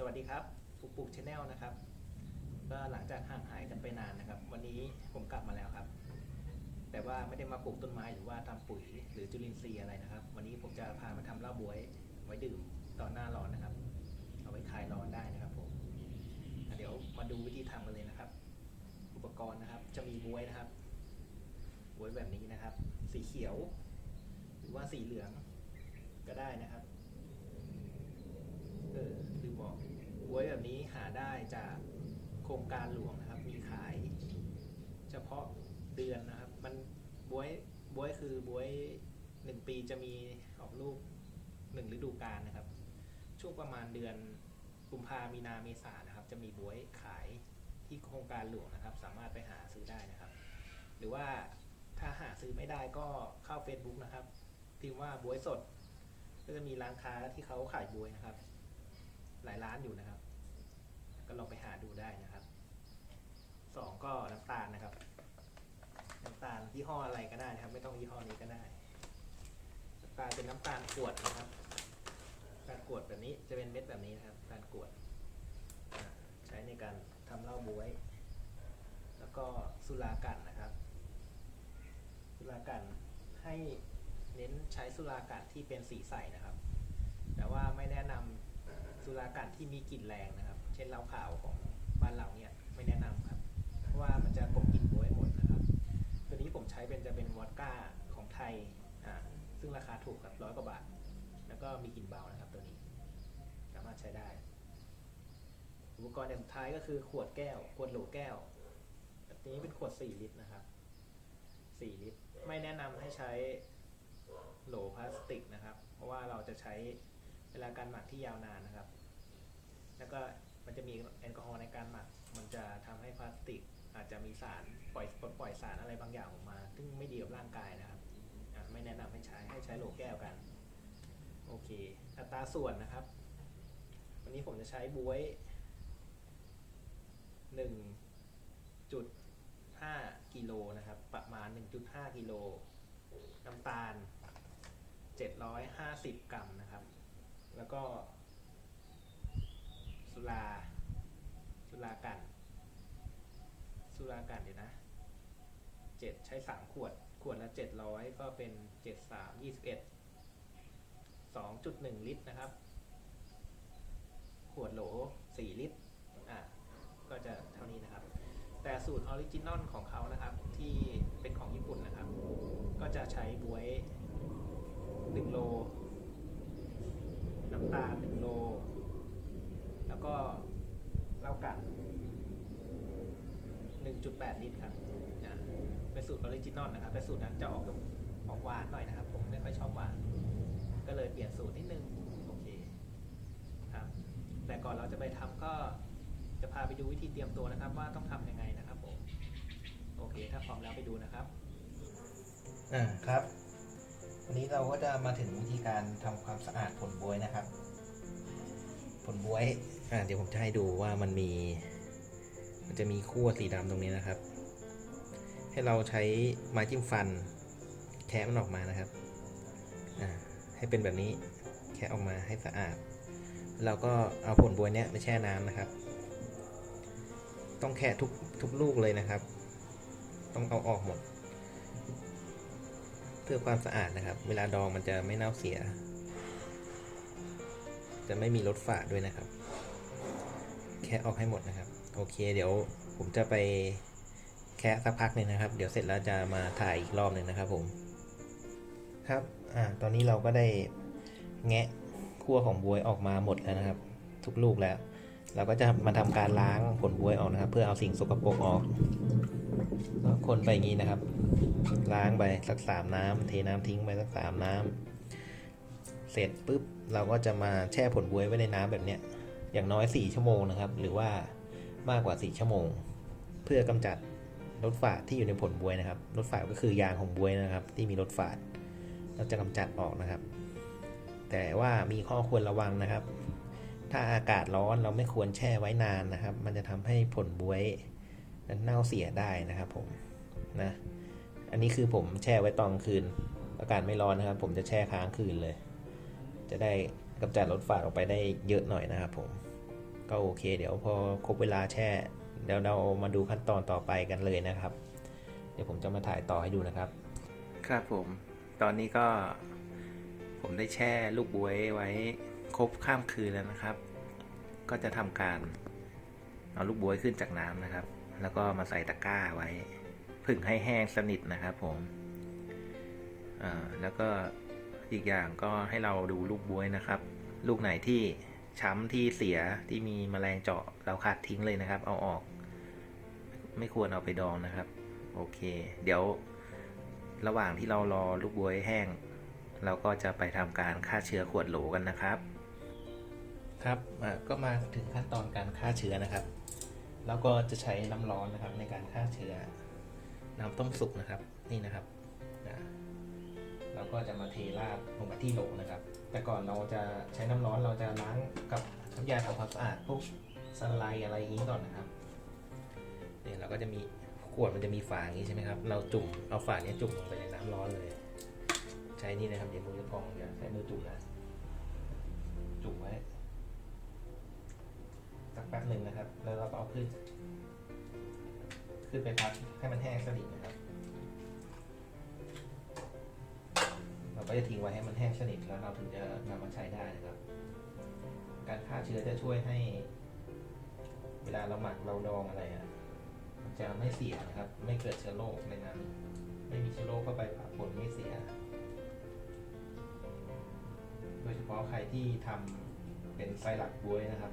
สวัสดีครับปุกปุกชาแนลนะครับ ก็หลังจากห่างหายกันไปนานนะครับ วันนี้ผมกลับมาแล้วครับ แต่ว่าไม่ได้มาปลูกต้นไม้หรือว่าทำปุ๋ยหรือจุลินทรีย์อะไรนะครับ วันนี้ผมจะพามาทำเหล้าบวยไว้ดื่มตอนหน้าร้อนนะครับ เอาไว้คลายร้อนได้นะครับผมเดี๋ยวมาดูวิธีทำกันเลยนะครับ อุปกรณ์นะครับ จะมีบวยนะครับบวยแบบนี้นะครับ สีเขียว หรือว่าสีเหลืองก็ได้นะครับ เออลืมบอกบวยแบบนี้หา ได้จากโครงการหลวงนะครับ มีขายเฉพาะเดือนนะครับ มันบวยบวยคือบวยหนึ่งปีจะมีออกลูกหนึ่งฤดูกาลนะครับ ช่วงประมาณเดือนกุมภามีนาเมษานะครับ จะมีบวยขายที่โครงการหลวงนะครับ สามารถไปหาซื้อได้นะครับ หรือว่าถ้าหาซื้อไม่ได้ก็เข้า Facebook นะครับพิมพ์ว่าบวยสด ก็จะมีร้านค้าที่เขาขายบวยนะครับ หลายร้านอยู่นะครับ ก็ลองไปหาดูได้นะครับ สองก็น้ำตาลนะครับ น้ำตาลยี่ ห้ออะไรก็ได้นะครับ ไม่ต้องยี่ห้อนี้ก็ได้น้ำตาลเป็นน้ำตาลกวดนะครับน้ำตาลกวดแบบนี้จะเป็นเม็ดแบบนี้นะครับน้ำตาลกวด ใช้ในการทำเหล้าบวย แล้วก็สุรากันนะครับ สุรากันให้เน้นใช้สุรากันที่เป็นสีใสนะครับ แต่ว่าไม่แนะนำสุรากันที่มีกลิ่นแรงนะครับ เช่นเหล้าขาวของบ้านเราเนี่ย ช้เป็นจะเป็นวอดก้าของไทยอ่าซึ่งราคาถูกครับร้อยกว่าบาท แล้วก็มีกลิ่นเบานะครับตัวนี้ สามารถใช้ได้ อุปกรณ์อย่างสุดท้ายก็คือขวดแก้ว ขวดโหลแก้วแบบนี้เป็นขวด 4 ลิตรนะครับ 4 ลิตร ไม่แนะนำให้ใช้โหลพลาสติกนะครับ เพราะว่าเราจะใช้เวลาการหมักที่ยาวนานนะครับ แล้วก็มันจะมีแอลกอฮอล์ในการหมัก มันจะทำให้พลาสติก อาจจะมีสารปล่อยปลดปล่อยสารอะไรบางอย่างออกมา ซึ่งไม่ดีกับร่างกายนะครับไม่แนะนำให้ใช้ให้ใช้โหลแก้วกัน โอเค อัตราส่วนนะครับ วันนี้ผมจะใช้บวยหนึ่งจุดห้ากิโลนะครับ ประมาณ1.5กิโลน้ำตาล750กรัมนะครับ แล้วก็ สุรา สุรากัน สุรากันเดี๋ยวนะเจ็ดใช้สามขวด ขวดละเจ็ดร้อยก็เป็นเจ็ดสามยี่สิบเอ็ดสองจุดหนึ่งลิตรนะครับ ขวดโหลสี่ลิตรอะก็จะเท่านี้นะครับ แต่สูตรออริจินอลของเขานะครับ ที่เป็นของญี่ปุ่นนะครับ ก็จะใช้บวยหนึ่งโล น้ำตาลหนึ่งโล แล้วก็เหล้ากัน 1.8 ลิตรครับอ่าเป็นสูตรออริจินอลนะครับแต่สูตรนั้นจะออกแบบออกหวานหน่อยนะครับ ผมไม่ค่อยชอบหวาน ก็เลยเปลี่ยนสูตรนิดนึง โอเคครับ แต่ก่อนเราจะไปทำก็จะพาไปดูวิธีเตรียมตัวนะครับ ว่าต้องทำยังไงนะครับผมโอเค ถ้าพร้อมแล้วไปดูนะครับอ่าครับ วันนี้เราก็จะมาถึงวิธีการทำความสะอาดผลบวยนะครับ ผลบวยอ่าเดี๋ยวผมจะให้ดูว่ามันมี มันจะมีขั้วสีดำตรงนี้นะครับ ให้เราใช้ไม้จิ้มฟัน แคะมันออกมานะครับ ให้เป็นแบบนี้แคะออกมาให้สะอาด เราก็เอาผลบวยเนี้ยไปแช่น้ำนะครับ ต้องแคะทุกทุกลูกเลยนะครับ ต้องเอาออกหมด เพื่อความสะอาดนะครับ เวลาดองมันจะไม่เน่าเสีย จะไม่มีรสฝาดด้วยนะครับ แคะออกให้หมดนะครับ โอเค เดี๋ยวผมจะไปแคะสักพักหนึ่งนะครับ เดี๋ยวเสร็จแล้วจะมาถ่ายอีกรอบหนึ่งนะครับผมครับอ่าตอนนี้เราก็ได้แงะขั้วของบวยออกมาหมดแล้วนะครับ ทุกลูกแล้ว เราก็จะมาทำการล้างผลบวยออกนะครับ เพื่อเอาสิ่งสกปรกออกก็คนไปอย่างนี้นะครับ ล้างไปสักสามน้ำเทน้ำทิ้งไปสักสามน้ำเสร็จปุ๊บเราก็จะมาแช่ผลบวยไว้ในน้ำแบบเนี้ยอย่างน้อย 4 ชั่วโมงนะครับ หรือว่า มากกว่า 4 ชั่วโมง เพื่อกำจัดรสฝาดที่อยู่ในผลบวยนะครับรสฝาดก็คือยางของบวยนะครับ ที่มีรสฝาดเราจะกำจัดออกนะครับ แต่ว่ามีข้อควรระวังนะครับ ถ้าอากาศร้อนเราไม่ควรแช่ไว้นานนะครับ มันจะทำให้ผลบวยนั้นเน่าเสียได้นะครับผมนะอันนี้คือผมแช่ไว้ตอนคืน อากาศไม่ร้อนนะครับ ผมจะแช่ค้างคืนเลย จะได้กำจัดรสฝาดออกไปได้เยอะหน่อยนะครับผม ก็โอเค เดี๋ยวพอครบเวลาแช่เดี๋ยวเรามาดูขั้นตอนต่อไปกันเลยนะครับ เดี๋ยวผมจะมาถ่ายต่อให้ดูนะครับ ครับผม ตอนนี้ก็ผมได้แช่ลูกบวยไว้ครบข้ามคืนแล้วนะครับ ก็จะทำการเอาลูกบวยขึ้นจากน้ำนะครับ แล้วก็มาใส่ตะกร้าไว้ผึ่งให้แห้งสนิทนะครับ ผมแล้วก็อีกอย่างก็ให้เราดูลูกบวยนะครับ ลูกไหนที่ ช้ำที่เสียที่มีแมลงเจาะเราขาดทิ้งเลยนะครับ เอาออก ไม่ควรเอาไปดองนะครับ โอเค เดี๋ยวระหว่างที่เรารอลูกบวยแห้ง เราก็จะไปทำการฆ่าเชื้อขวดโหลกันนะครับ ครับก็มาถึงขั้นตอนการฆ่าเชื้อนะครับ แล้วก็จะใช้น้ำร้อนนะครับในการฆ่าเชื้อน้ำต้มสุกนะครับ นี่นะครับอะ เราก็จะมาเทราดลงมาที่โหลนะครับ แต่ก่อนเราจะใช้น้ำร้อนเราจะล้างกับน้ำยาทำความสะอาดพวกสไลด์อะไรอย่างนี้ก่อนนะครับเนี่ยเราก็จะมีขวดมันจะมีฝาอย่างนี้ใช่ไหมครับ เราจุ่มเอาฝาเนี้ยจุ่มลงไปในน้ำร้อนเลย ใช้นี่นะครับเดี๋ยวมือจะพองอย่าใช้มือจุ่มนะจุ่มไว้สักแป๊บหนึ่งนะครับ แล้วเราก็เอาขึ้น ขึ้นไปพักให้มันแห้งสนิทนะครับ ก็จะทิ้งไว้ให้มันแห้งสนิทแล้วเราถึงจะนำมาใช้ได้นะครับ การฆ่าเชื้อจะช่วยให้ เวลาเราหมักเราดองอะไรอะมันจะไม่เสียนะครับ ไม่เกิดเชื้อโรคในนั้น ไม่มีเชื้อโรคเข้าไปปะปนไม่เสีย โดยเฉพาะใครที่ทำเป็นไซรัปบวยนะครับ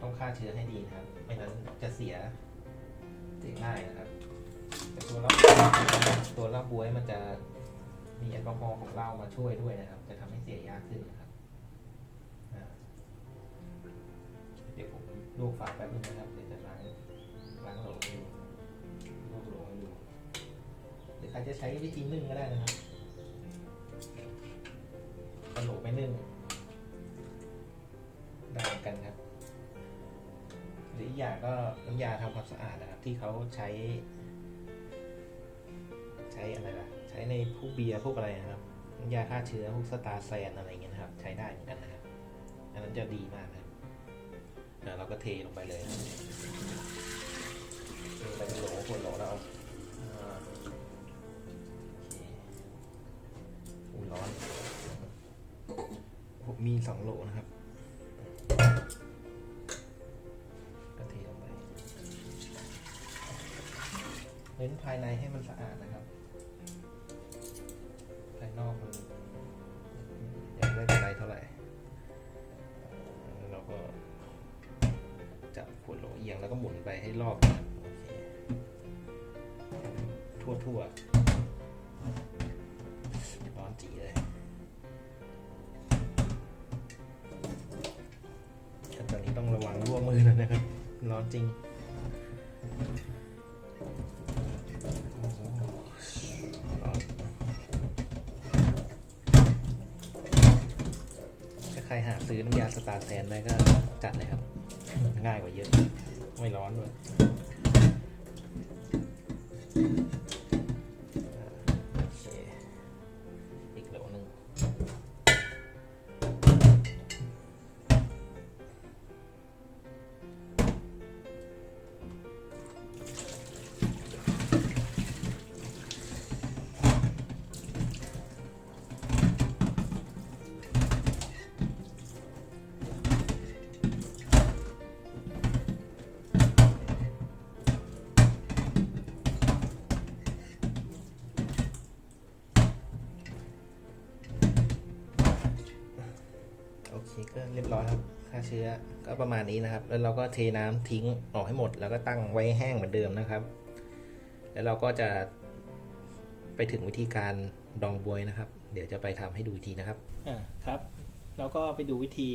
ต้องฆ่าเชื้อให้ดีนะครับ ไม่นั้นจะเสียเสียง่ายนะครับ แต่ตัวเหล้าตัวเหล้าบวยมันจะ มีแอลกอฮอล์ของเหล้ามาช่วยด้วยนะครับ จะทำให้เสียยากขึ้นนะครับเดี๋ยวผมลวกฝาแป๊บนึงนะครับเดี๋ยวจะล้างล้างโหลให้ดูลวกโหลให้ดูหรือใครจะใช้วิธีนึ่งก็ได้นะครับกระโหลกไม่นึ่งได้กันครับ หรืออีกอย่างก็น้ำยาทำความสะอาดนะครับ ที่เขาใช้ ใช้อะไรล่ะ ใช้ในพวกเบียร์พวกอะไรนะครับ ยาฆ่าเชื้อพวกสตาร์แซนอะไรเงี้ยนะครับ ใช้ได้เหมือนกันนะครับ อันนั้นจะดีมากนะครับเราก็เทลงไปเลยเทไปในโหลขวดโหลแล้วเอาอ่าโอเคอุ้ยร้อน ผมมีสองโหลนะครับก็เทลงไปเน้นภายในให้มันสะอาดนะครับ นอกมันยังไม่เป็นไรเท่าไหร่ เราก็จับขวดโหลเอียงแล้วก็หมุนไปให้รอบอทั่วทั่วๆร้อนจีเลยตอนนี้ต้องระวังร่วงมือนอยนะครับ ร้อนจริง รหาซื้อน้ำยาสตาร์แทนได้ก็จัดเลยครับ ง่ายกว่าเยอะ ไม่ร้อนด้วย เชื้อก็ประมาณนี้นะครับ แล้วเราก็เทน้ำทิ้งออกให้หมด แล้วก็ตั้งไว้แห้งเหมือนเดิมนะครับ แล้วเราก็จะไปถึงวิธีการดองบวยนะครับ เดี๋ยวจะไปทำให้ดูทีนะครับอ่าครับ แล้วก็ไปดูวิธี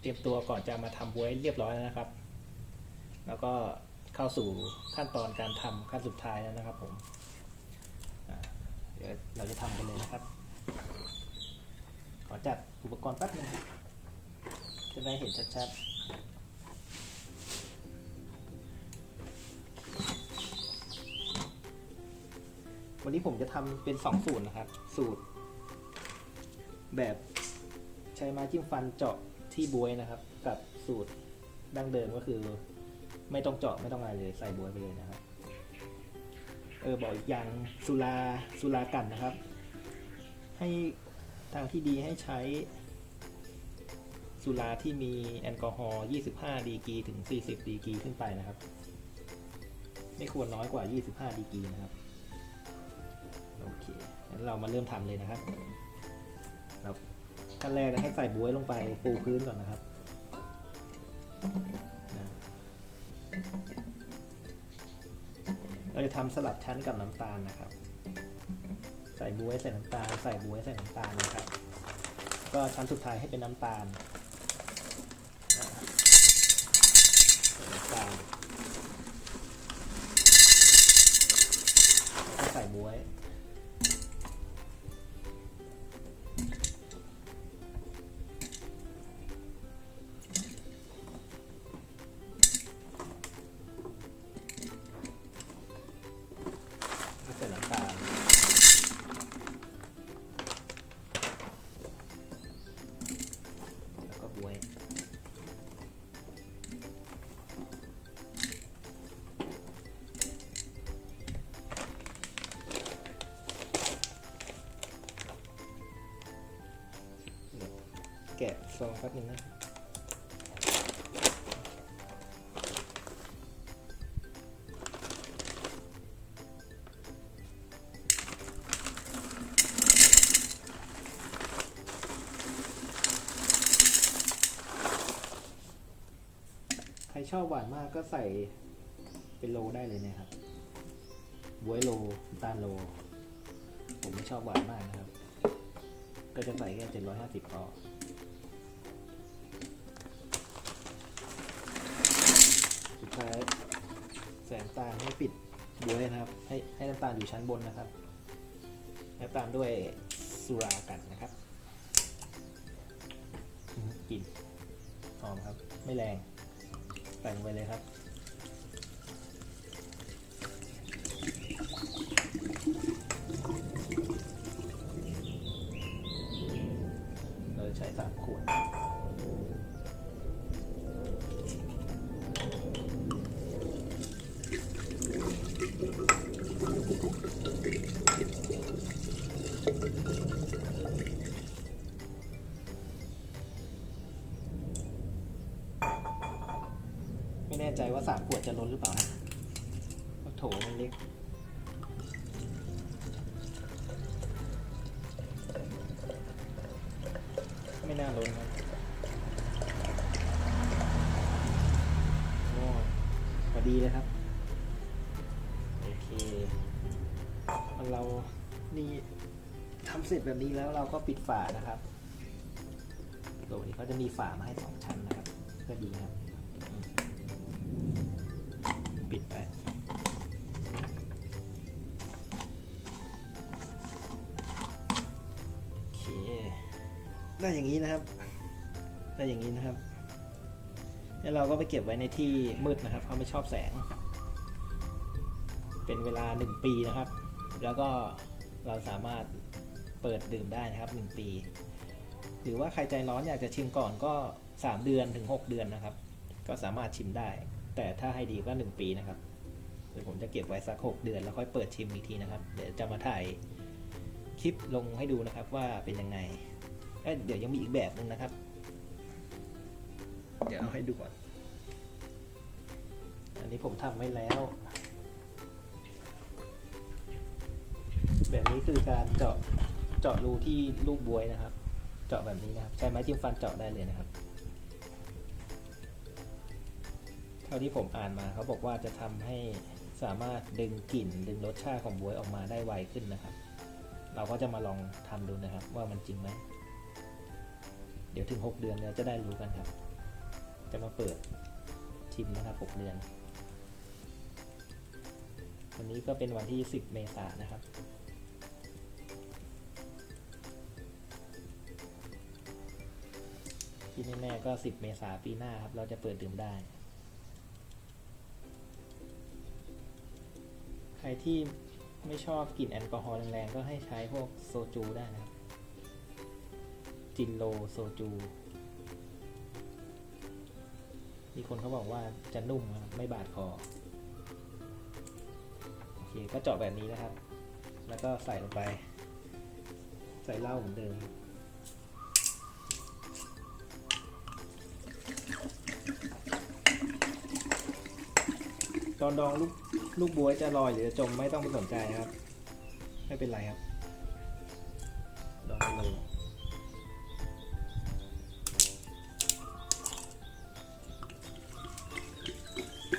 เตรียมตัวก่อนจะมาทำบวยเรียบร้อยแล้วนะครับ แล้วก็เข้าสู่ขั้นตอนการทำขั้นสุดท้ายแล้วนะครับผมเดี๋ยวเราจะทำกันเลยนะครับ ขอจัดอุปกรณ์แป๊บนึง จะได้เห็นชัดๆ วันนี้ผมจะทำเป็นสองสูตรนะครับ สูตร แบบใช้ไม้จิ้มฟันเจาะที่บวยนะครับ กับสูตรดั้งเดิมก็คือ ไม่ต้องเจาะไม่ต้องอะไรเลยใส่บวยไปเลยนะครับ เออบอกอีกอย่างสุราสุรากันนะครับ ให้ทางที่ดีให้ใช้ สุราที่มีแอลกอฮอล์ 25 ดีกรีถึง 40 ดีกรีขึ้นไปนะครับ ไม่ควรน้อยกว่า 25 ดีกรีนะครับ โอเค งั้นเรามาเริ่มทำเลยนะครับครับขั้นแรกนะให้ใส่บวยลงไปปูพื้นก่อนนะครับนะเราจะทำสลับชั้นกับน้ำตาลนะครับ ใส่บวยใส่น้ำตาล ใส่บวยใส่น้ำตาลนะครับ ก็ชั้นสุดท้ายให้เป็นน้ำตาลอ่า ใส่น้ำตาใส่บวย ซองแป๊บนึงนะใครชอบหวานมากก็ใส่เป็นโลได้เลยนะครับบวยโลน้ำตาลโล ผมไม่ชอบหวานมากนะครับ ก็จะใส่แค่เจ็ดร้อยห้าสิบพอ แสงตาลให้ปิดบวยนะครับ ให้ให้น้ำตาลอยู่ชั้นบนนะครับ แล้วตามด้วยสุรากันนะครับกลิ่นหอมครับ ไม่แรงแต่งไปเลยครับ เรานี่ทำเสร็จแบบนี้แล้วเราก็ปิดฝานะครับตัวนี้เขาจะมีฝามาให้สองชั้นนะครับ ก็ดีครับ ปิดไปโอเคได้อย่างนี้นะครับได้อย่างนี้นะครับแล้วเราก็ไปเก็บไว้ในที่มืดนะครับเขาไม่ชอบแสง เป็นเวลา1ปีนะครับ แล้วก็เราสามารถเปิดดื่มได้นะครับ 1 ปี หรือว่าใครใจร้อนอยากจะชิมก่อนก็ 3 เดือนถึง 6 เดือนนะครับ ก็สามารถชิมได้ แต่ถ้าให้ดีก็ 1 ปีนะครับเดี๋ยวผมจะเก็บไว้สัก 6 เดือนแล้วค่อยเปิดชิมอีกทีนะครับ เดี๋ยวจะมาถ่ายคลิปลงให้ดูนะครับว่าเป็นยังไงเอ้เดี๋ยวยังมีอีกแบบหนึงนะครับ เดี๋ยวเอาให้ดูก่อน อันนี้ผมทำไว้แล้ว แบบนี้คือการเจาะเจาะรูที่ลูกบวยนะครับ เจาะแบบนี้นะครับ ใช้ไม้จิ้มฟันเจาะได้เลยนะครับ เท่าที่ผมอ่านมาเขาบอกว่าจะทำให้สามารถดึงกลิ่นดึงรสชาติของบวยออกมาได้ไวขึ้นนะครับ เราก็จะมาลองทำดูนะครับ ว่ามันจริงไหมเดี๋ยวถึง 6 เดือนเราจะได้รู้กันครับ จะมาเปิดชิมนะครับ 6 เดือนวันนี้ก็เป็นวันที่ 10 เมษายนนะครับ ที่แน่ๆก็ 10 เมษาปีหน้าครับ เราจะเปิดดื่มได้ ใครที่ไม่ชอบกลิ่นแอลกอฮอล์แรงๆ ก็ให้ใช้พวกโซจูได้นะครับ จินโลโซจู มีคนเขาบอกว่าจะนุ่มไม่บาดคอ โอเค ก็เจาะแบบนี้นะครับ แล้วก็ใส่ลงไป ใส่เหล้าเหมือนเดิม อนดองลูกลูกบวยจะลอยหรือจะจมไม่ต้องไปสนใจนะครับ ไม่เป็นไรครับดองเลย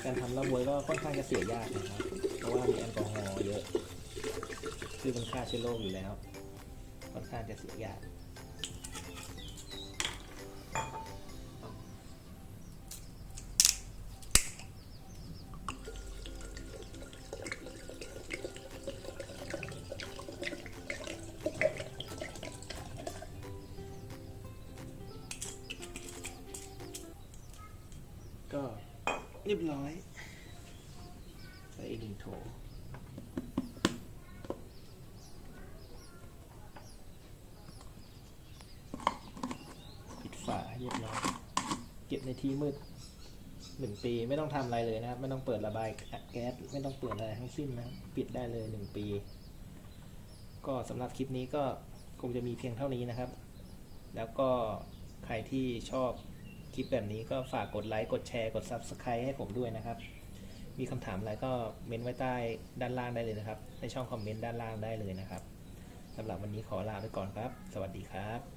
การทำล้าบวยก็ค่อนข้างจะเสียยากนะครับ เพราะว่ามีแอลกอฮอล์เยอะ คือมันฆ่าเชื้อโรคอยู่แล้ว ค่อนข้างจะเสียยาก เรียบร้อยใส่อีกหนึ่งโถปิดฝาเรียบร้อยเก็บในที่มืดหนึ่งปีไม่ต้องทำอะไรเลยนะครับ ไม่ต้องเปิดระบายแก๊สไม่ต้องเปิดอะไรทั้งสิ้นนะครับปิดได้เลยหนึ่งปี ก็สำหรับคลิปนี้ก็คงจะมีเพียงเท่านี้นะครับ แล้วก็ใครที่ชอบ คลิปแบบนี้ก็ฝากกดไลค์กดแชร์กด Subscribe ให้ผมด้วยนะครับ มีคำถามอะไรก็เมนไว้ใต้ด้านล่างได้เลยนะครับ ในช่องคอมเมนต์ด้านล่างได้เลยนะครับสำหรับวันนี้ขอลาไปก่อนครับ สวัสดีครับ